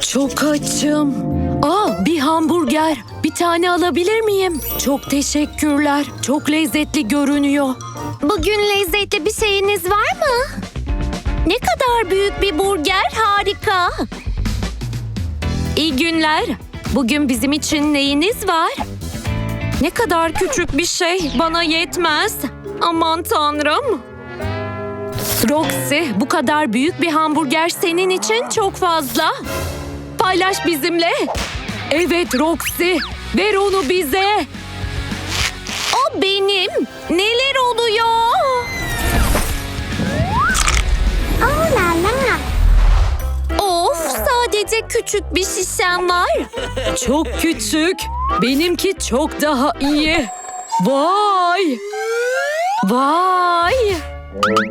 Çok açım. Aa, bir hamburger. Bir tane alabilir miyim? Çok teşekkürler. Çok lezzetli görünüyor. Bugün lezzetli bir şeyiniz var mı? Ne kadar büyük bir burger harika. İyi günler. Bugün bizim için neyiniz var? Ne kadar küçük bir şey bana yetmez. Aman tanrım. Roxy bu kadar büyük bir hamburger senin için çok fazla. Paylaş bizimle. Evet Roxy ver onu bize. O benim. Neler oluyor? Of sadece küçük bir şişem var. Çok küçük. Benimki çok daha iyi. Vay! Vay!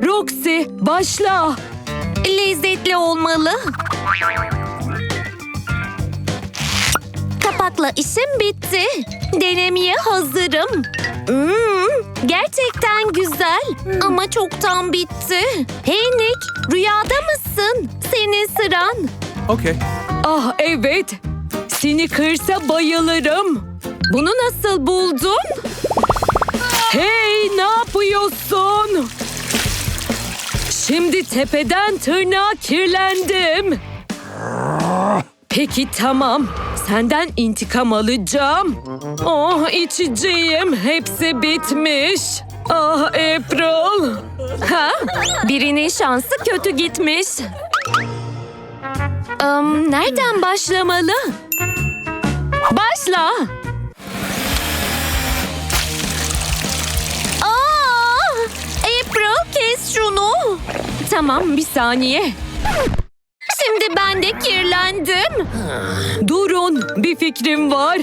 Roxy başla. Lezzetli olmalı. Kapakla işim bitti. Denemeye hazırım. Hmm, gerçekten güzel ama çoktan bitti. Hey Nick, rüyada mısın? Senin sıran. Okay. Ah evet. Snickers'a bayılırım. Bunu nasıl buldun? Hey ne yapıyorsun? Şimdi tepeden tırnağa kirlendim. Peki tamam. Senden intikam alacağım. Oh içeceğim. Hepsi bitmiş. Ah April. Ha? Birinin şansı kötü gitmiş. Am, nereden başlamalı? Başla. Tamam bir saniye. Şimdi ben de kirlendim. Durun bir fikrim var.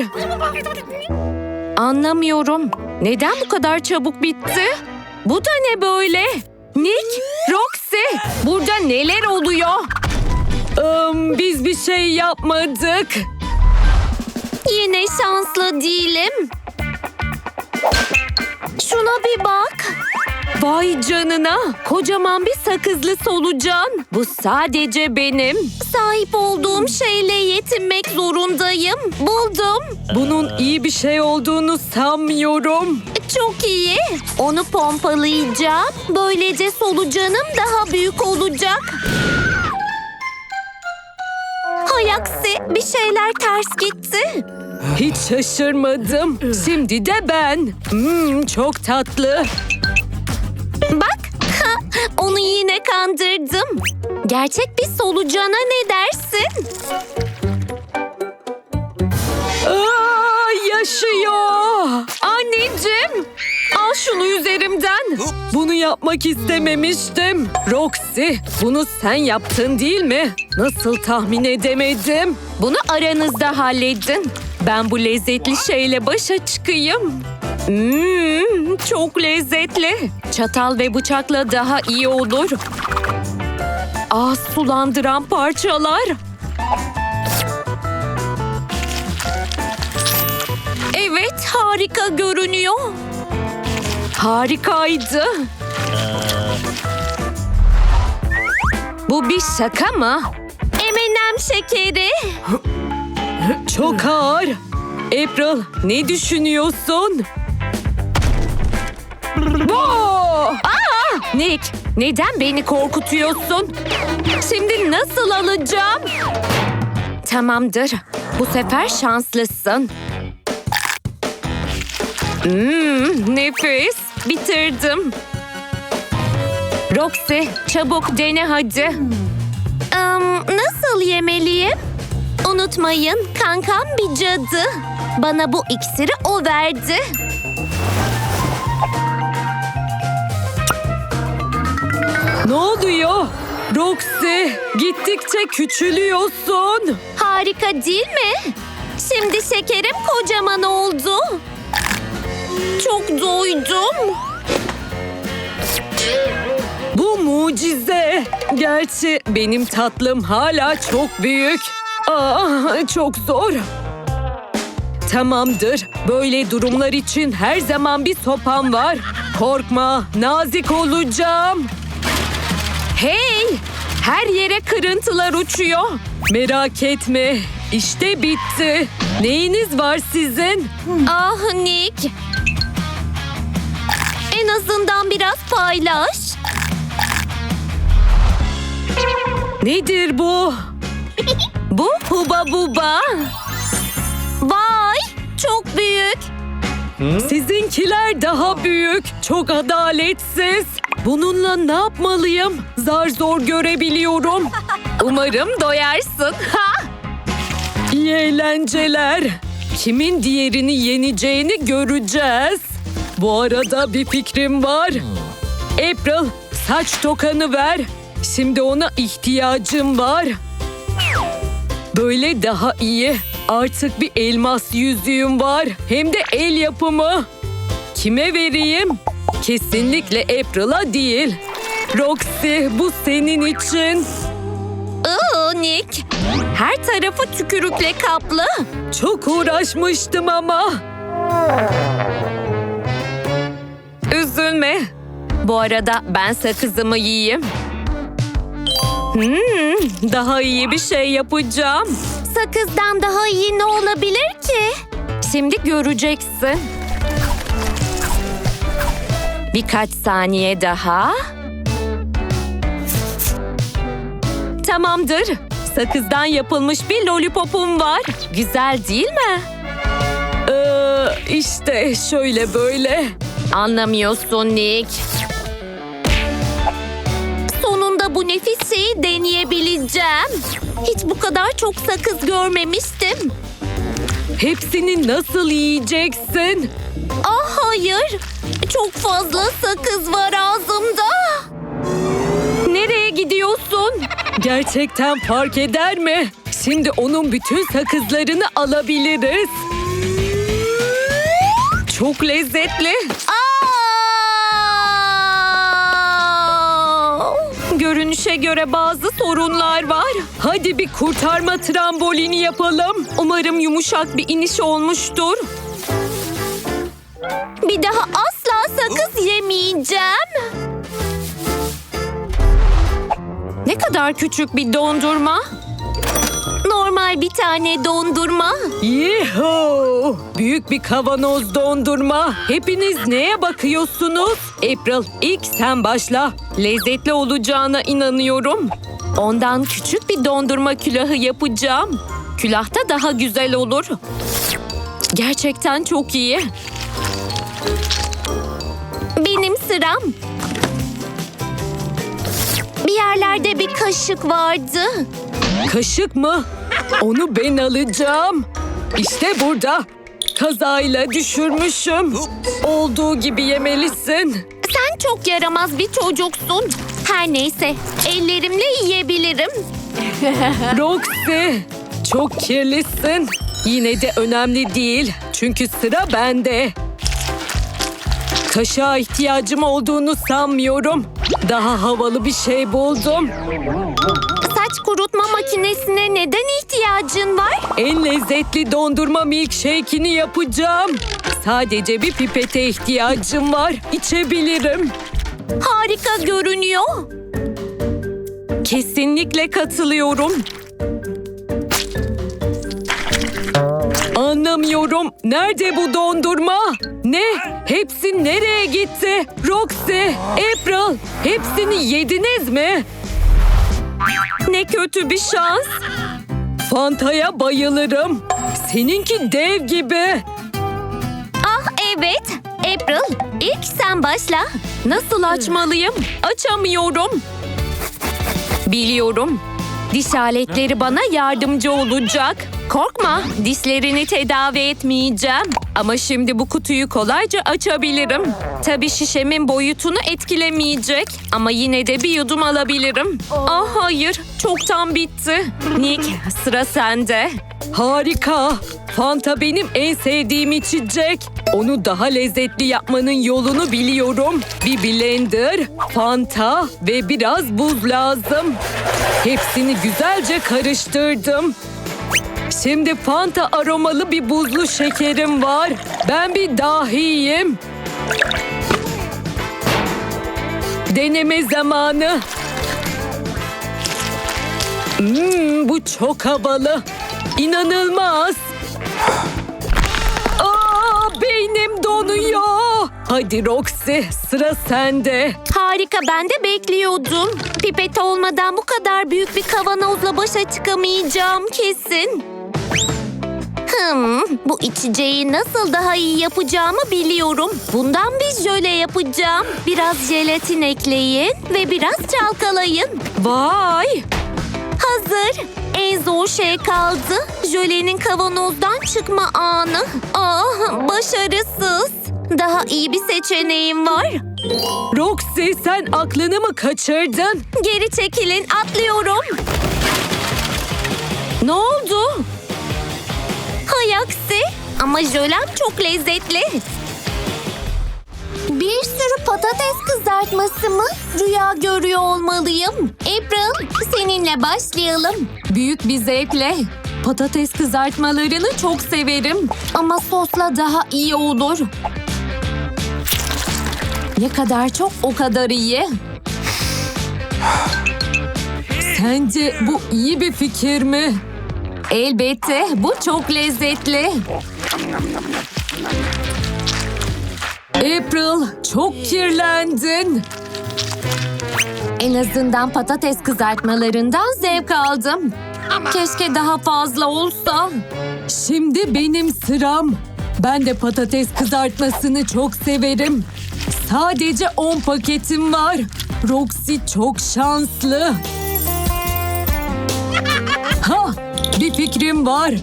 Anlamıyorum. Neden bu kadar çabuk bitti? Bu da ne böyle? Nick, Roxy, burada neler oluyor? Am, biz bir şey yapmadık. Yine şanslı değilim. Şuna bir bak. Vay canına, kocaman bir sakızlı solucan. Bu sadece benim. Sahip olduğum şeyle yetinmek zorundayım. Buldum. Bunun iyi bir şey olduğunu sanmıyorum. Çok iyi. Onu pompalayacağım. Böylece solucanım daha büyük olacak. Hay aksi bir şeyler ters gitti. Hiç şaşırmadım. Şimdi de ben. Hmm, çok tatlı. Bak onu yine kandırdım. Gerçek bir solucana ne dersin? Aa, yaşıyor. Anneciğim. Al şunu üzerimden. Bunu yapmak istememiştim. Roxy, bunu sen yaptın değil mi? Nasıl tahmin edemedim? Bunu aranızda halledin. Ben bu lezzetli şeyle başa çıkayım. Mmm, çok lezzetli. Çatal ve bıçakla daha iyi olur. Ah sulandıran parçalar. Evet, harika görünüyor. Harikaydı. Bu bir şaka mı? M&M şekeri. Çok ağır. April, ne düşünüyorsun? Wow! Aa! Nick, neden beni korkutuyorsun? Şimdi nasıl alacağım? Tamamdır. Bu sefer şanslısın. Hmm, nefis. Bitirdim. Roxy, çabuk dene hadi. Am, nasıl yemeliyim? Unutmayın kankam bir cadı. Bana bu iksiri o verdi. Ne oluyor? Roxy, gittikçe küçülüyorsun. Harika değil mi? Şimdi şekerim kocaman oldu. Çok doydum. Bu mucize. Gerçi benim tatlım hala çok büyük. Aa, çok zor. Tamamdır. Böyle durumlar için her zaman bir sopam var. Korkma, nazik olacağım. Hey! Her yere kırıntılar uçuyor. Merak etme. İşte bitti. Neyiniz var sizin? Ah Nick. En azından biraz paylaş. Nedir bu? Bu huba buba. Vay çok büyük. Sizinkiler daha büyük. Çok adaletsiz. Bununla ne yapmalıyım? Zar zor görebiliyorum. Umarım doyarsın. Ha! İyi eğlenceler. Kimin diğerini yeneceğini göreceğiz. Bu arada bir fikrim var. April, saç tokanı ver. Şimdi ona ihtiyacım var. Böyle daha iyi. Artık bir elmas yüzüğüm var. Hem de el yapımı. Kime vereyim? Kesinlikle April'a değil. Roxy bu senin için. Iı Nick. Her tarafı tükürükle kaplı. Çok uğraşmıştım ama. Üzülme. Bu arada ben sakızımı yiyeyim. Hmm, daha iyi bir şey yapacağım. Sakızdan daha iyi ne olabilir ki? Şimdi göreceksin. Birkaç saniye daha. Tamamdır. Sakızdan yapılmış bir lollipopum var. Güzel değil mi? Ee, işte şöyle böyle. Anlamıyorsun Nick. Sonunda bu nefis şeyi deneyebileceğim. Hiç bu kadar çok sakız görmemiştim. Hepsini nasıl yiyeceksin? Ah hayır. Çok fazla sakız var ağzımda. Nereye gidiyorsun? Gerçekten fark eder mi? Şimdi onun bütün sakızlarını alabiliriz. Çok lezzetli. Aa! Görünüşe göre bazı sorunlar var. Hadi bir kurtarma trambolini yapalım. Umarım yumuşak bir iniş olmuştur. Bir daha Ne kadar küçük bir dondurma. Normal bir tane dondurma. Yuhu! Büyük bir kavanoz dondurma. Hepiniz neye bakıyorsunuz? April ilk sen başla. Lezzetli olacağına inanıyorum. Ondan küçük bir dondurma külahı yapacağım. Külahta daha güzel olur. Gerçekten çok iyi. Benim sıram. Bir yerlerde bir kaşık vardı. Kaşık mı? Onu ben alacağım. İşte burada. Kazayla düşürmüşüm. Olduğu gibi yemelisin. Sen çok yaramaz bir çocuksun. Her neyse, ellerimle yiyebilirim. Roxy, çok kirlisin. Yine de önemli değil. Çünkü sıra bende. Kaşığa ihtiyacım olduğunu sanmıyorum. Daha havalı bir şey buldum. Saç kurutma makinesine neden ihtiyacın var? En lezzetli dondurma milkshake'ini yapacağım. Sadece bir pipete ihtiyacım var. İçebilirim. Harika görünüyor. Kesinlikle katılıyorum. Anlamıyorum. Nerede bu dondurma? Ne? Hepsi nereye gitti? Roxy, April, hepsini yediniz mi? Ne kötü bir şans. Fanta'ya bayılırım. Seninki dev gibi. Ah evet, April ilk sen başla. Nasıl açmalıyım? Açamıyorum. Biliyorum. Diş aletleri bana yardımcı olacak. Korkma, dişlerini tedavi etmeyeceğim. Ama şimdi bu kutuyu kolayca açabilirim. Tabii şişemin boyutunu etkilemeyecek. Ama yine de bir yudum alabilirim. Ah hayır, çoktan bitti. Nick, sıra sende. Harika. Fanta benim en sevdiğim içecek. Onu daha lezzetli yapmanın yolunu biliyorum. Bir blender, Fanta ve biraz buz lazım. Hepsini güzelce karıştırdım. Şimdi Fanta aromalı bir buzlu şekerim var. Ben bir dahiyim. Deneme zamanı. Hmm, bu çok havalı. İnanılmaz. Aa, beynim donuyor. Hadi Roxy sıra sende. Harika ben de bekliyordum. Pipet olmadan bu kadar büyük bir kavanozla başa çıkamayacağım kesin. Hmm, bu içeceği nasıl daha iyi yapacağımı biliyorum. Bundan bir jöle yapacağım. Biraz jelatin ekleyin ve biraz çalkalayın. Vay. Hazır. En zor şey kaldı. Jölenin kavanozdan çıkma anı. Ah, başarısız. Daha iyi bir seçeneğim var. Roxy sen aklını mı kaçırdın? Geri çekilin, atlıyorum. Ne oldu? Hay aksi. Ama jölem çok lezzetli. Bir sürü patates kızartması mı? Rüya görüyor olmalıyım. April, seninle başlayalım. Büyük bir zevkle. Patates kızartmalarını çok severim. Ama sosla daha iyi olur. Ne kadar çok o kadar iyi. Sence bu iyi bir fikir mi? Elbette bu çok lezzetli. April çok kirlendin. En azından patates kızartmalarından zevk aldım. Keşke daha fazla olsa. Şimdi benim sıram. Ben de patates kızartmasını çok severim. Sadece 10 paketim var. Roxy çok şanslı. Ha, bir fikrim var.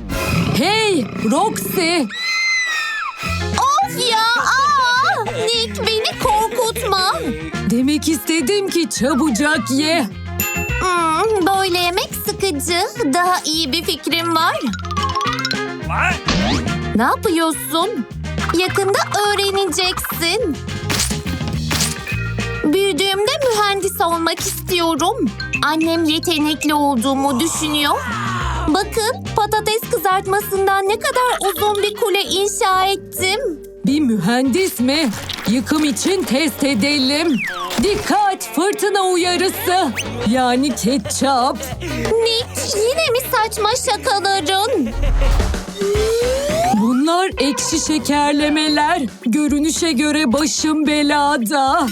Hey Roxy, Of ya! Nick beni korkutma. demek istedim ki çabucak ye. Hmm, böyle yemek sıkıcı. Daha iyi bir fikrim var. Ne yapıyorsun? Yakında öğreneceksin. Büyüdüğümde mühendis olmak istiyorum. Annem yetenekli olduğumu düşünüyor. Bakın patates kızartmasından ne kadar uzun bir kule inşa ettim. Bir mühendis mi? Yıkım için test edelim. Dikkat fırtına uyarısı. Yani ketçap. Nick yine mi saçma şakaların? Bunlar ekşi şekerlemeler. Görünüşe göre başım belada.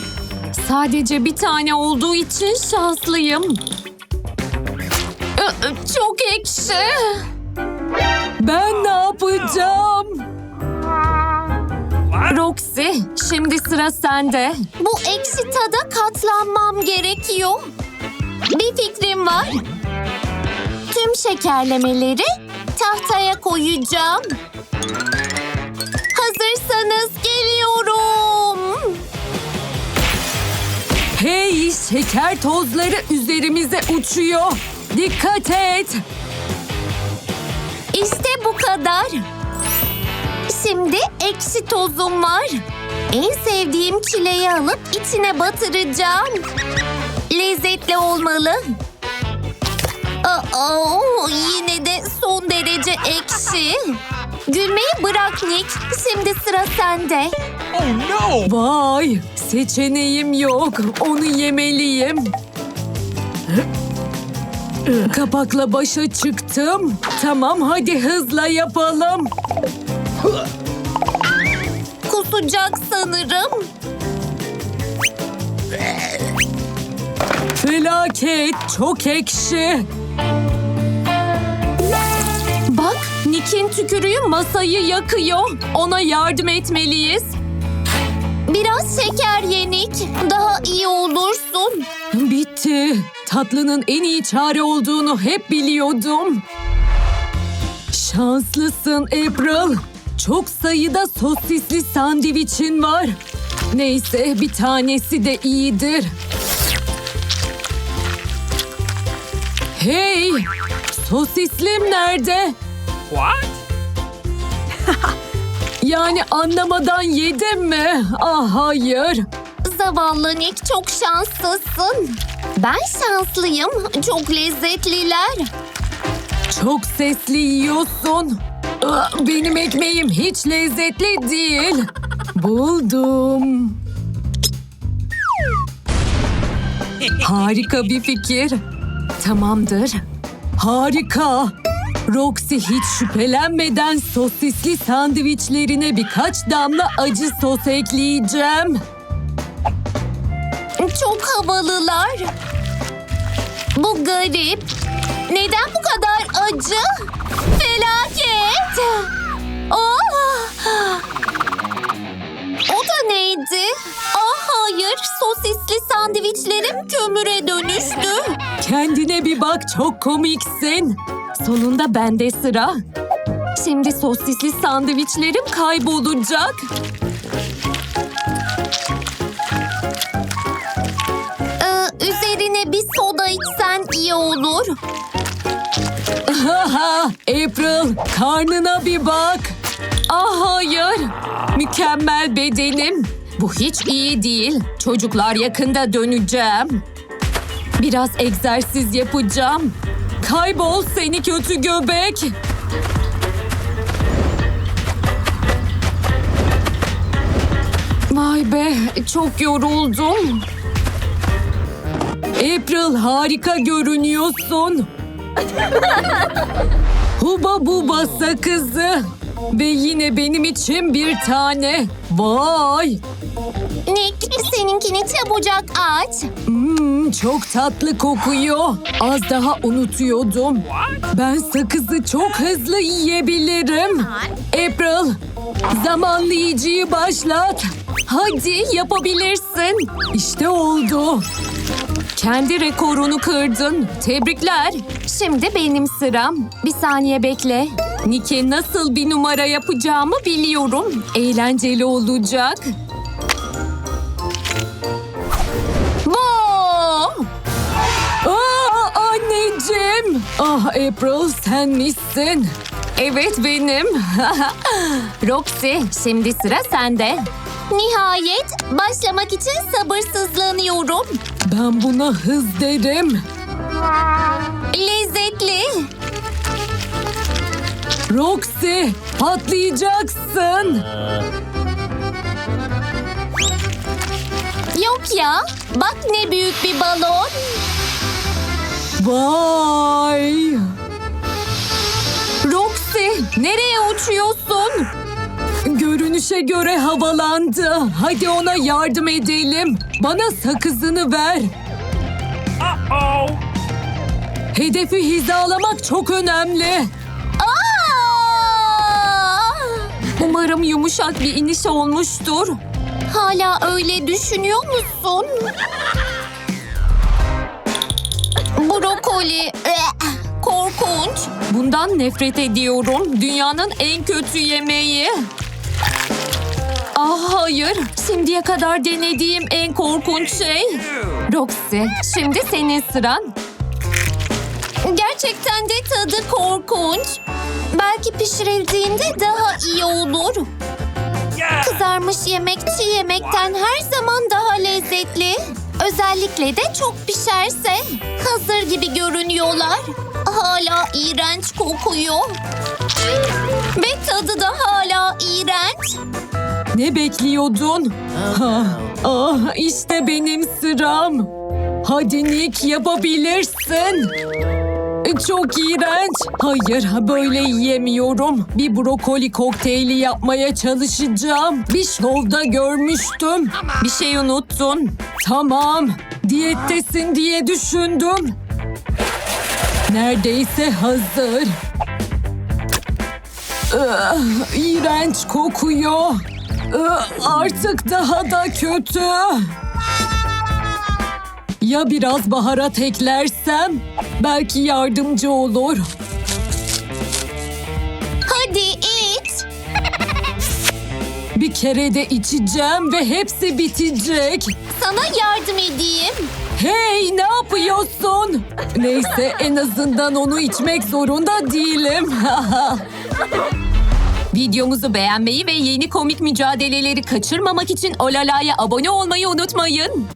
Sadece bir tane olduğu için şanslıyım. Çok ekşi. Ben ne yapacağım? Roxy, şimdi sıra sende. Bu ekşi tada katlanmam gerekiyor. Bir fikrim var. Tüm şekerlemeleri tahtaya koyacağım. Hazırsanız geliyorum. Hey, şeker tozları üzerimize uçuyor. Dikkat et. İşte bu kadar. Şimdi ekşi tozum var. En sevdiğim çileği alıp içine batıracağım. Lezzetli olmalı. Aa, yine de son derece ekşi. Gülmeyi bırak Nick. Şimdi sıra sende. Vay, seçeneğim yok. Onu yemeliyim. Kapakla başa çıktım. Tamam hadi hızla yapalım. Kusacak sanırım. Felaket, çok ekşi. Bak, Nick'in tükürüğü masayı yakıyor. Ona yardım etmeliyiz. Biraz şeker yenik. Daha iyi olursun. Bitti. Tatlının en iyi çare olduğunu hep biliyordum. Şanslısın April. Çok sayıda sosisli sandviçin var. Neyse bir tanesi de iyidir. Hey! Sosislim nerede? What? Yani anlamadan yedim mi? Ah hayır. Zavallı Nick çok şanslısın. Ben şanslıyım. Çok lezzetliler. Çok sesli yiyorsun. Benim ekmeğim hiç lezzetli değil. Buldum. Harika bir fikir. Tamamdır. Harika. Roxy hiç şüphelenmeden sosisli sandviçlerine birkaç damla acı sos ekleyeceğim. Çok havalılar. Bu garip. Neden bu kadar acı? Felaket. Oh! O da neydi? Ah hayır, sosisli sandviçlerim kömüre dönüştü. Kendine bir bak çok komiksin. Sonunda bende sıra. Şimdi sosisli sandviçlerim kaybolacak. Ee, üzerine bir soda içsen iyi olur. April karnına bir bak. Ah hayır. Mükemmel bedenim. Bu hiç iyi değil. Çocuklar yakında döneceğim. Biraz egzersiz yapacağım. Kaybol seni kötü göbek. Vay be çok yoruldum. April harika görünüyorsun. Huba buba sakızı. Ve yine benim için bir tane. Vay! Nick, seninkini çabucak aç. Hmm, çok tatlı kokuyor. Az daha unutuyordum. Ben sakızı çok hızlı yiyebilirim. April, zamanlayıcıyı başlat. Hadi yapabilirsin. İşte oldu. Kendi rekorunu kırdın. Tebrikler. Şimdi benim sıram. Bir saniye bekle. Nike nasıl bir numara yapacağımı biliyorum. Eğlenceli olacak. Bom! Aa, anneciğim. Ah April sen misin? Evet benim. Roxy şimdi sıra sende. Nihayet başlamak için sabırsızlanıyorum. Ben buna hız derim. Lezzetli. Roxy patlayacaksın. Yok ya. Bak ne büyük bir balon. Vay. Roxy nereye uçuyorsun? Görünüşe göre havalandı. Hadi ona yardım edelim. Bana sakızını ver. Hedefi hizalamak çok önemli. Umarım yumuşak bir iniş olmuştur. Hala öyle düşünüyor musun? Brokoli. Korkunç. Bundan nefret ediyorum. Dünyanın en kötü yemeği. Ah hayır. Şimdiye kadar denediğim en korkunç şey. Roxy, şimdi senin sıran. Gerçekten de tadı korkunç. Belki pişirildiğinde daha iyi olur. Kızarmış yemek çiğ yemekten her zaman daha lezzetli. Özellikle de çok pişerse. Hazır gibi görünüyorlar. Hala iğrenç kokuyor. Ve tadı da hala iğrenç. Ne bekliyordun? Ah, ah, işte benim sıram. Hadi Nick yapabilirsin. Çok iğrenç. Hayır böyle yiyemiyorum. Bir brokoli kokteyli yapmaya çalışacağım. Bir şovda görmüştüm. Bir şey unuttun. Tamam. Diyettesin diye düşündüm. Neredeyse hazır. Ah, İğrenç kokuyor. Ah, Artık daha da kötü. Ya biraz baharat eklersem? Belki yardımcı olur. Hadi iç. Bir kere de içeceğim ve hepsi bitecek. Sana yardım edeyim. Hey ne yapıyorsun? Neyse en azından onu içmek zorunda değilim. Videomuzu beğenmeyi ve yeni komik mücadeleleri kaçırmamak için Olala'ya abone olmayı unutmayın.